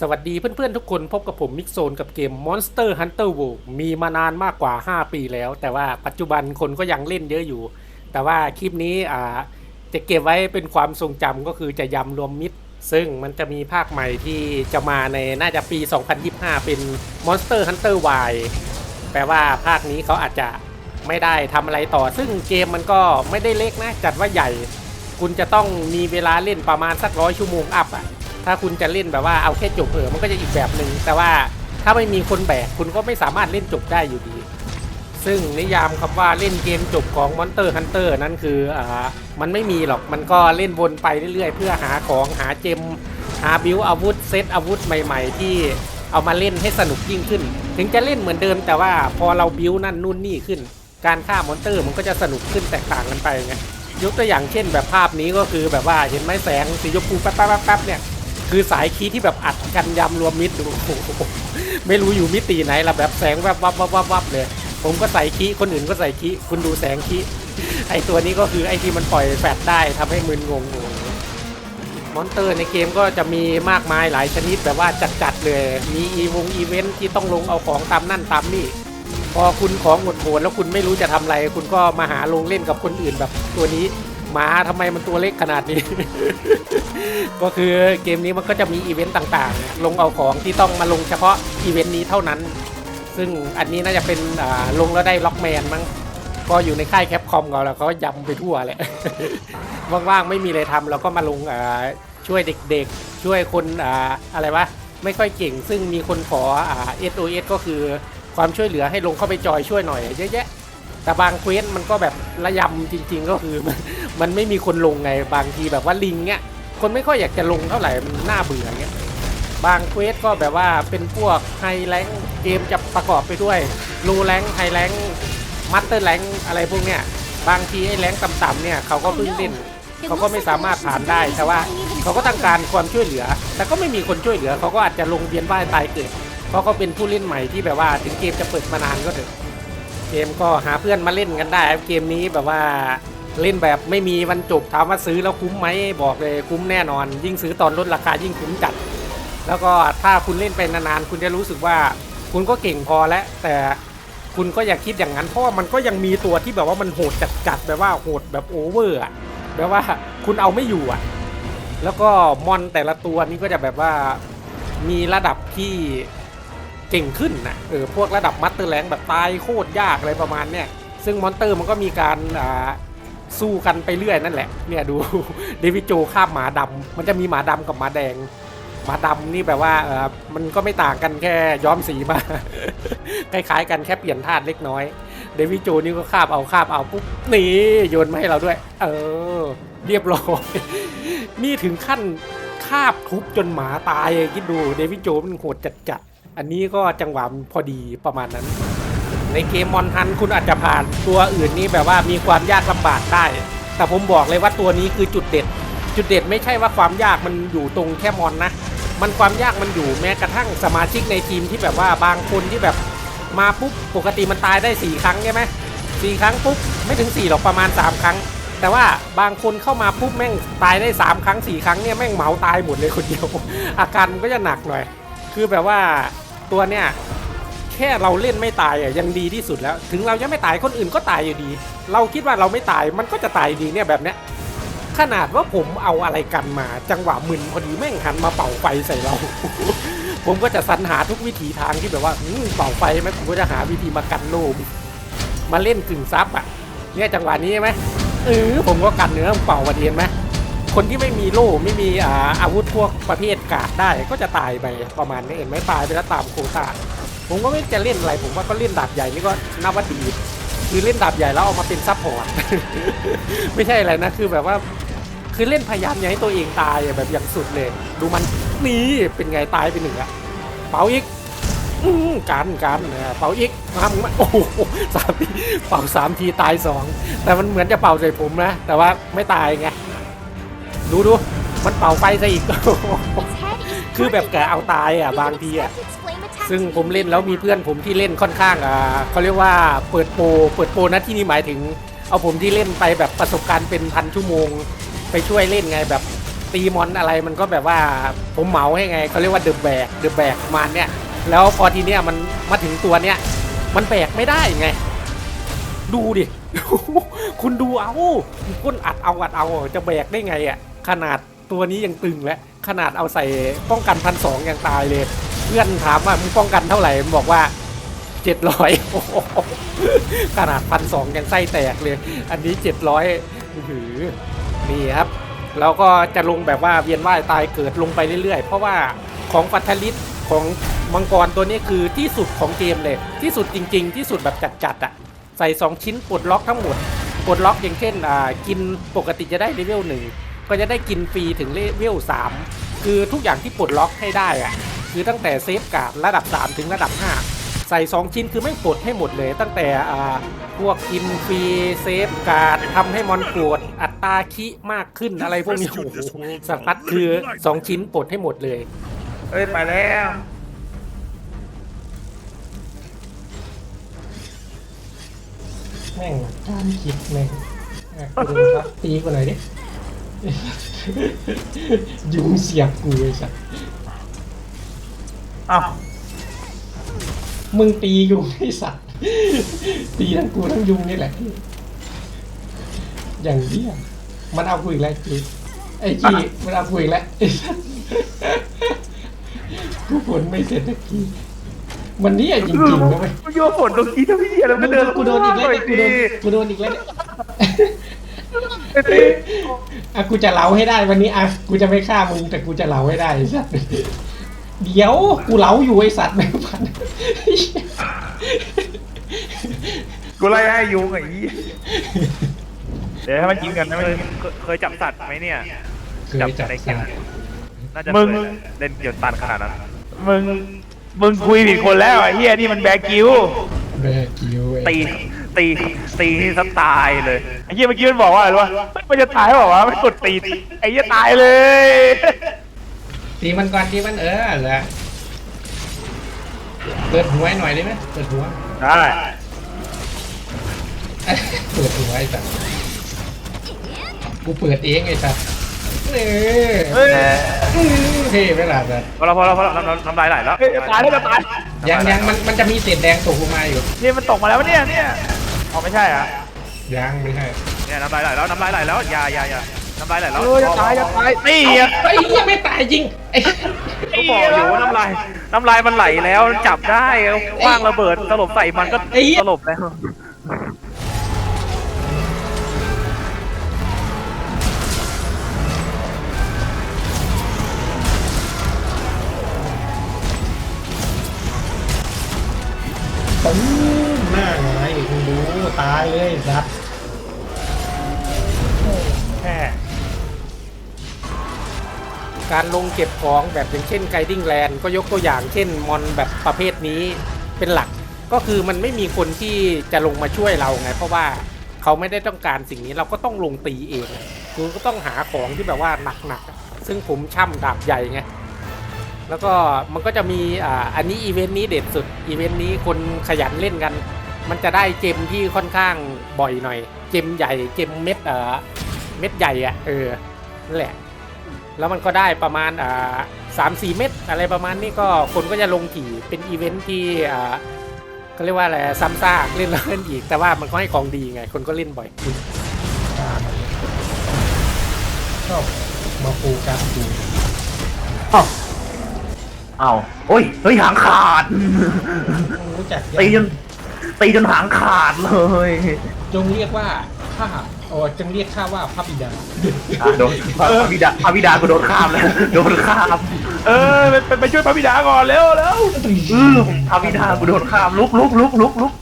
สวัสดีเพื่อนๆทุกคนพบกับผมมิกโซนกับเกม Monster Hunter World มีมานานมากกว่า 5 ปีแล้ว แต่ว่าปัจจุบันคนก็ยังเล่นเยอะอยู่ แต่ว่าคลิปนี้อ่าจะเก็บไว้เป็นความทรงจำก็คือจะยำรวมมิตร ซึ่งมันจะมีภาคใหม่ที่จะมาในน่าจะปี 2025 เป็น Monster Hunter Y แปลว่าภาคนี้เขาอาจจะไม่ได้ทำอะไรต่อ ซึ่งเกมมันก็ไม่ได้เล็กนะ จัดว่าใหญ่ คุณจะต้องมีเวลาเล่นประมาณสักร้อยชั่วโมงอัพอะ ถ้าคุณจะเล่นแบบว่าเอาแค่จบเออมันก็จะอีกแบบหนึ่งแต่ว่าถ้าไม่มีคนแบกคุณก็ไม่สามารถเล่นจบได้อยู่ดี ซึ่งนิยามคำว่าเล่นเกมจบของ Monster Hunter นั้นคืออ่ามันไม่มีหรอกมันก็เล่นวนไปเรื่อยๆ เพื่อหาของหาเจมหาบิวอาวุธเซตอาวุธใหม่ ๆ ที่เอามาเล่นให้สนุกยิ่งขึ้น ถึงจะเล่นเหมือนเดิมแต่ว่าพอเราบิวนั่นนู่นนี่ขึ้น การฆ่ามอนเตอร์มันก็จะสนุกขึ้นแตกต่างกันไปไงยกตัวอย่างเช่นแบบภาพนี้ก็คือแบบว่าเห็นไหมแสงสีชมพูแป๊บๆเนี่ย คือสายคีที่แบบอัดกันยำรวมมิดดูโอ้โหไม่รู้อยู่มิติไหนละแบบแสงแวบวับวับวับวับเลย ผมก็ใส่คีคนอื่นก็ใส่คีคุณดูแสงคีไอตัวนี้ก็คือไอที่มันปล่อยแฟลชได้ทำให้มึนงงมอนเตอร์ในเกมก็จะมีมากมายหลายชนิดแบบว่าจัดๆเลย มีอีวงอีเวนท์ที่ต้องลงเอาของตามนั่นตามนี่พอคุณของหมดโหมดแล้วคุณไม่รู้จะทำอะไร คุณก็มาหาลงเล่นกับคนอื่นแบบตัวนี้ หมาทำไมมันตัวเล็กขนาดนี้ ก็คือเกมนี้มันก็จะมีอีเวนต์ต่างๆ ลงเอาของที่ต้องมาลงเฉพาะอีเวนต์นี้เท่านั้น ซึ่งอันนี้น่าจะเป็นอ่าลงแล้วได้ล็อกแมนมั้งก็อยู่ในค่ายแคปคอมเราแล้วเขายำไปทั่วเลยว่างๆไม่มีอะไรทำเราก็มาลงอ่าช่วยเด็กๆ ช่วยคนอ่าอะไรวะไม่ค่อยเก่ง ซึ่งมีคนขออ่า SOS ก็คือความช่วยเหลือให้ลงเข้าไปจอยช่วยหน่อยเยอะแยะ แต่บางเควสมันก็แบบระยำจริง ๆ ก็คือมันมันไม่มีคนลงไงบางทีแบบว่าลิงเนี้ยคนไม่ค่อยอยากจะลงเท่าไหร่มันน่าเบื่อเงี้ยบางเควสก็แบบว่าเป็นพวกไฮแรงเกมจะประกอบไปด้วยโลแรงไฮแรงมัตเตอร์แรงอะไรพวกเนี้ยบางทีไอ้แรงต่ำๆเนี่ยเขาก็เพิ่งเล่นเขาก็ไม่สามารถผ่านได้แต่ว่าเขาก็ต้องการความช่วยเหลือ แต่ก็ไม่มีคนช่วยเหลือ เขาก็อาจจะลงเวียนว่ายตายเกิดเพราะเขาเป็นผู้เล่นใหม่ที่แบบว่าถึงเกมจะเปิดมานานก็เถอะ เกมก็หาเพื่อนมาเล่นกันได้ครับเกมนี้แบบว่าเล่นแบบไม่มีวันจบถามว่าซื้อแล้วคุ้มไหมบอกเลยคุ้มแน่นอน ยิ่งซื้อตอนลดราคายิ่งคุ้มจัด แล้วก็ถ้าคุณเล่นไปนานๆคุณจะรู้สึกว่า คุณก็เก่งพอแล้ว แต่คุณก็อย่าคิดอย่างนั้นเพราะมันก็ยังมีตัวที่แบบว่ามันโหดจัดๆแบบว่าโหดแบบโอเวอร์อะแบบว่าคุณเอาไม่อยู่อะแล้วก็มอนแต่ละตัวนี้ก็จะแบบว่ามีระดับที่ เก่งขึ้นนะเออพวกระดับมัตเตอร์แรงแบบตายโคตรยากอะไรประมาณเนี้ยซึ่งมอนเตอร์มันก็มีการอ่าสู้กันไปเรื่อยนั่นแหละ เนี่ยดูเดวิดโจข้ามหมาดำมันจะมีหมาดำกับหมาแดง หมาดำนี่แบบว่าเออมันก็ไม่ต่างกันแค่ย้อมสีมา คล้ายๆกันแค่เปลี่ยนธาตุเล็กน้อย เดวิดโจนี่ก็คาบเอาคาบเอาปุ๊บนี่โยนมาให้เราด้วย เออ เรียบร้อยนี่ถึงขั้นคาบทุบจนหมาตายคิดดูเดวิดโจมันโหดจัดๆ อันนี้ก็จังหวะพอดีประมาณนั้น ในเกมมอนทันคุณอาจจะผ่านตัวอื่นนี้แบบว่ามีความยากลำบากได้ แต่ผมบอกเลยว่าตัวนี้คือจุดเด็ด จุดเด็ดไม่ใช่ว่าความยากมันอยู่ตรงแค่มอนนะ มันความยากมันอยู่แม้กระทั่งสมาชิกในทีมที่แบบว่าบางคนที่แบบมาปุ๊บปกติมันตายได้สี่ครั้งใช่ไหมสี่ครั้งปุ๊บไม่ถึงสี่หรอกประมาณสามครั้ง แต่ว่าบางคนเข้ามาปุ๊บแม่งตายได้สามครั้งสี่ครั้งเนี่ยแม่งเหมาตายหมดเลยคนเดียว อาการมันก็จะหนักหน่อย คือแบบว่า ตัวเนี่ยแค่เราเล่นไม่ตายอะยังดีที่สุดแล้ว ถึงเรายังไม่ตายคนอื่นก็ตายอยู่ดี เราคิดว่าเราไม่ตายมันก็จะตายดีเนี่ยแบบเนี้ยขนาดว่าผมเอาอะไรกันมา จังหวะมึนพอดีแม่งหันมาเป่าไฟใส่เรา ผมก็จะสรรหาทุกวิถีทางที่แบบว่าเป่าไฟไหมผมก็จะหาวิธีมากันโลมมาเล่นกึ่งซับอะเนี่ยจังหวะนี้ใช่ไหมเออผมก็กันเนื้อเป่ามาเดียนไหม คนที่ไม่มีโล่ไม่มีอ่าอาวุธพวกประเภทกาดได้ก็จะตายไปประมาณนี้เห็นไหมตายไปแล้วตามโควตาผมก็ไม่จะเล่นอะไร ผมว่าก็เล่นดาบใหญ่นี่ก็นับว่าดีคือเล่นดาบใหญ่แล้วเอามาเป็นซับพอร์ตไม่ใช่อะไรนะคือแบบว่า คือเล่นพยายามอย่าให้ตัวเองตายแบบอย่างสุดเลย ดูมันนี่เป็นไงตายไปหนึ่งอะเป่าอีกอการการเออเป่าอีกมามึงมาโอ้โหสามทีเป่าสามทีตายสองแต่มันเหมือนจะเป่าใส่ผมนะ แต่ว่าไม่ตายไง ดูดูมันเป่าไฟซะอีก คือแบบแกเอาตายอะบางทีอะซึ่งผมเล่นแล้วมีเพื่อนผมที่เล่นค่อนข้างอ่าเขาเรียกว่าเปิดโปรเปิดโปรนะที่นี่หมายถึง เอาผมที่เล่นไปแบบประสบการณ์เป็นพันชั่วโมง ไปช่วยเล่นไงแบบตีมอนอะไรมันก็แบบว่าผมเหมาให้ไงเขาเรียกว่าเดอะแบกเดอะแบกมาเนี่ย แล้วพอทีเนี้ยมันมาถึงตัวเนี้ยมันแบกไม่ได้ไง ดูดิ คุณดูเอาก้นอัดเอาอัดเอาจะแบกได้ไงอะ ขนาดตัวนี้ยังตึงแล้วขนาดเอาใส่ป้องกันพันสองยังตายเลย เพื่อนถามว่ามึงป้องกันเท่าไหร่มันบอกว่าเจ็ดร้อยขนาดพันสองยังไส้แตกเลย อันนี้เจ็ดร้อยหือนี่ครับเราก็จะลงแบบว่าเวียนว่ายตายเกิดลงไปเรื่อยๆ เพราะว่าของฟัตทลิสของมังกรตัวนี้คือที่สุดของเกมเลย ที่สุดจริง ๆ ที่สุดแบบจัดๆอะใส่ 2 ชิ้นปลดล็อกทั้งหมดปลดล็อกอย่างเช่นอ่ากินปกติจะได้เลเวลหนึ่ง ก็จะได้กินฟรีถึงเลเวล3คือทุกอย่างที่ปลดล็อกให้ได้อะคือตั้งแต่เซฟการ์ดระดับ 3 ถึงระดับ 5 ใส่ 2 ชิ้นคือไม่ปลดให้หมดเลย ตั้งแต่อ่าพวกกินฟรีเซฟการ์ดทำให้มอนโกรธอัตราคิมากขึ้นอะไรพวกนี้โอ้โหสารพัดคือ 2 ชิ้นปลดให้หมดเลยเอ้ยไปแล้วแม่งการคิดแม่งคุณครับตีกูหน่อยดิ ยุงเสียบกูไอ้สัสอ้าวมึงตียุงไอ้สัสตีทั้งกูทั้งยุงนี่แหละ อย่างเดียมันเอากูอีกแล้วจีไอ้จีมันเอากูอีกแล้วไอ้สัสกูผลไม่เสร็จตะกี้มันเนี่ยจริงๆนะเว้ยกูโยนฝนตรงนี้ทำไมเหี้ยแล้วก็เดินกูโดนอีกแล้วเนี่ยกูโดนดิกูโดนอีกแล้วเนี่ยไอ้ตี อะกูจะเล้าให้ได้วันนี้อะกูจะไม่ฆ่ามึงแต่กูจะเล้าให้ได้ไอ้สัตว์เดี๋ยวกูเล้าอยู่ไอ้สัตว์ไม่พันกูไล่ให้ยุงไอ้ยี่เดี๋ยวให้มันยิงกันนะมันเคยจับสัตว์ไหมเนี่ย เคยจับในเกสัมตว์น่าจะมึง เล่นเกี่ยวตันขนาดนั้น มึงมึงคุยผิดคนแล้วไอ้เฮียนี่มันแบกิวเบอร์กิวไอ้ตี ตีตีให้ซะตายเลยไอ้เฮียเมื่อกี้มันบอกว่าอะไรวะเฮ้ยมันจะตายบอกว่าวะมันกดตีไอ้เฮียตายเลยตีมันก่อนตีมันเออเหรอเปิดหัวให้หน่อยได้ไหมเปิดหัว ได้เปิดหัวไอ้สัตว์กูเปิดเองไอ้สัตว์เออเฮ้ยเท่ไหมล่ะสัตว์พอแล้วพอแล้วพอแล้วน้ำน้ำน้ำลายไหลแล้วตายแล้วจะตายยังยังมันมันจะมีเศษแดงตกลงมาอยู่นี่มันตกมาแล้ววะเนี่ยเนี่ย อ๋อไม่ใช่เหรอะยังไม่ใช่เนี่ยน้ำลายไหลแล้วน้ำลายไหลแล้วอย่าอย่าอย่าน้ำลายไหลแล้วเออจะตายจะตายนี่อะไอ้เหี้ยไม่ตายจริงไอ้ก็บอกอยู่ว่าน้ำลายน้ำลายมันไหลแล้วจับได้ว่างระเบิดตลบใส่มันก็ตลบแล้ว ตายเลยสัตว์แค่การลงเก็บของแบบอย่างเช่นไกดิ้งแลนด์ก็ยกตัวอย่างเช่นมอนแบบประเภทนี้เป็นหลักก็คือมันไม่มีคนที่จะลงมาช่วยเราไง เพราะว่าเขาไม่ได้ต้องการสิ่งนี้เราก็ต้องลงตีเองคือก็ต้องหาของที่แบบว่าหนักๆซึ่งผมช่ำดาบใหญ่ไงแล้วก็มันก็จะมีอ่าอันนี้อีเวนต์นี้เด็ดสุดอีเวนต์นี้คนขยันเล่นกัน มันจะได้เจมที่ค่อนข้างบ่อยหน่อย เจมใหญ่เจมเม็ดเอ่อเม็ดใหญ่อะเออนั่นแหละ แล้วมันก็ได้ประมาณอ่าสามสี่เม็ดอะไรประมาณนี้ก็คนก็จะลงถี่เป็นอีเวนท์ที่อ่าเขาเรียกว่าอะไรซ้ำซากเล่นแล้วเล่นอีก แต่ว่ามันก็ให้ของดีไง คนก็เล่นบ่อยชอบมาปูการดูเอาโอ้ยเฮ้ยหางขาด รู้จักตีจน ตีจนหางขาดเลยจงเรียกว่าข้าอ๋อจงเรียกข้าว่าพระบิดาโดนพระบิดาพระบิดากูโดนข้ามแล้วโดนข้ามเออไปไปช่วยพระบิดาก่อนเร็วเร็วอือพระบิดากูโดนข้ามลุกลุกลุกลุกลุก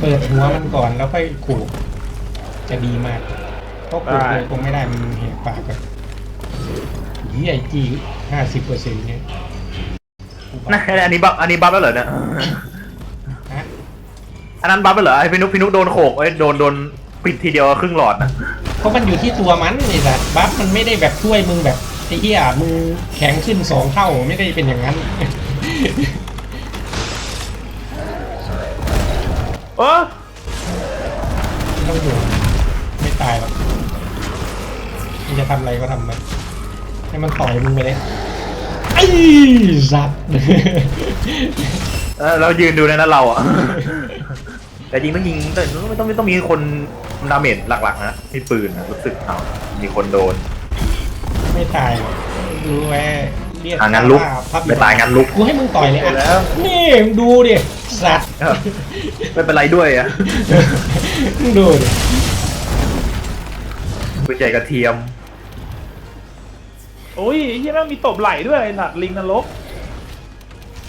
เปิดหัวมันก่อนแล้วค่อยขู่จะดีมากเพราะขู่เลยคงไม่ได้มันเห็นปากแบบยี่ไอจีห้าสิบเปอร์เซ็นต์เนี่ยนะอันนี้บัฟอันนี้บัฟแล้วเหรอเนี่ยฮะอั นนั้นบัฟแล้วเหรอไอ้พี่นุกพี่นุกโดนโขกไอ้ยโดนโดนปิดทีเดียวครึ่งหลอดนะเพราะมันอยู่ที่ตัวมันไอ้สัตว์บัฟมันไม่ได้แบบช่วยมึงแบบไอ้เหี้ยมึงแข็งขึ้นสองเท่าไม่ได้เป็นอย่างนั้น เออไม่ต้องห่วงไม่ตายหรอกมันจะทำอะไรก็ทำไปให้มันต่อยมึงไปเลยไอ้สัตว์ เออเรายืนดูในนั้นเราอะ แต่จริงต้องยิงแต่ไม่ต้องไม่ต้องมีคนดาเมจหลักๆนะมีปืนนะรู้สึกเอามีคนโดนไม่ตายหรอกรู้ไหมเรียกอะงั้นลุกว่าพระบิไม่ตายงั้นลุกกูให้มึงต่อยเลยไปแล้อะวนี่มึงดูดิสัตว์เออไม่เป็นไรด้วยอะมึงดูดิปืนใหญ่กระเทียมโอ้ยไอ้เหี้ยแม่งมีตบไหล่ด้วยไอ้หนัดลิงนรก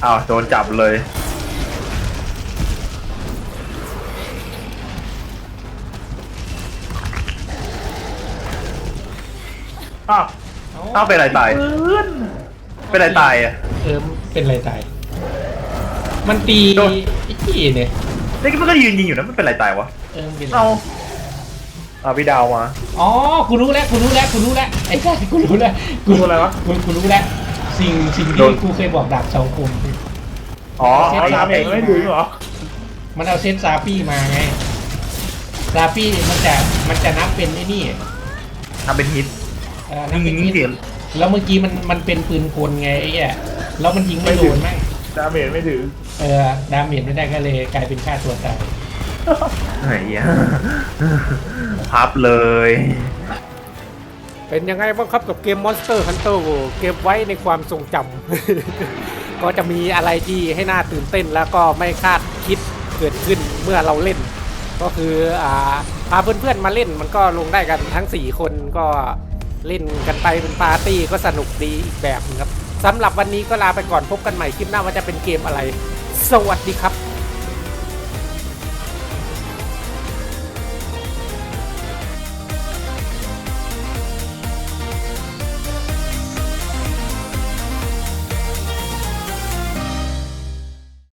อ้าวโดนจับเลย อ้าวอ้าวเป็นไรตาย ปืนเป็นไรตายอะ เออเป็นไรตาย มันตีโดน ไอ้ที่เนี่ยนี่มันก็ยืนยิงอยู่นะมันเป็นไรตายวะเออมันเป็นไรเอาเอาพี่ดาวมา อ๋อกูรู้แล้วกูรู้แล้วกูรู้แล้วไอ้สัตว์กูรู้แล้วกูกูอะไรวะ กูกูรู้แล้วสิ่งสิ่งโดที่นกูเคยบอกดาบสองคม อ๋อเสียเอาดดาเมจไม่ถึงเหรอมันเอาเซตซาปี้มาไงซาปี้มันจะมันจะนับเป็นไอ้นี่ ทำเป็นฮิต เออนับยิเป็นงยิงนิดเสียงแล้วเมื่อกี้มันมันเป็นปืนกลไงไอ้เหี้ยแล้วมันยิงไม่โดนแม่งดาเมจไม่ถึงเออดาเมจไม่ได้ก็เลยกลายเป็นฆ่าตัวตายไอ้เหี้ยพับเลย เป็นยังไงบ้างครับกับเกม Monster Hunter World เก็บไว้ในความทรงจำ ก็จะมีอะไรที่ให้น่าตื่นเต้นแล้วก็ไม่คาดคิดเกิดขึ้นเมื่อเราเล่น ก็คืออ่าพาเพื่อนๆมาเล่นมันก็ลงได้กันทั้ง 4 คนก็ เล่นกันไปเป็นปาร์ตี้ก็สนุกดีอีกแบบนึงครับสำหรับวันนี้ก็ลาไปก่อนพบกันใหม่คลิปหน้าว่าจะเป็นเกมอะไร สวัสดีครับ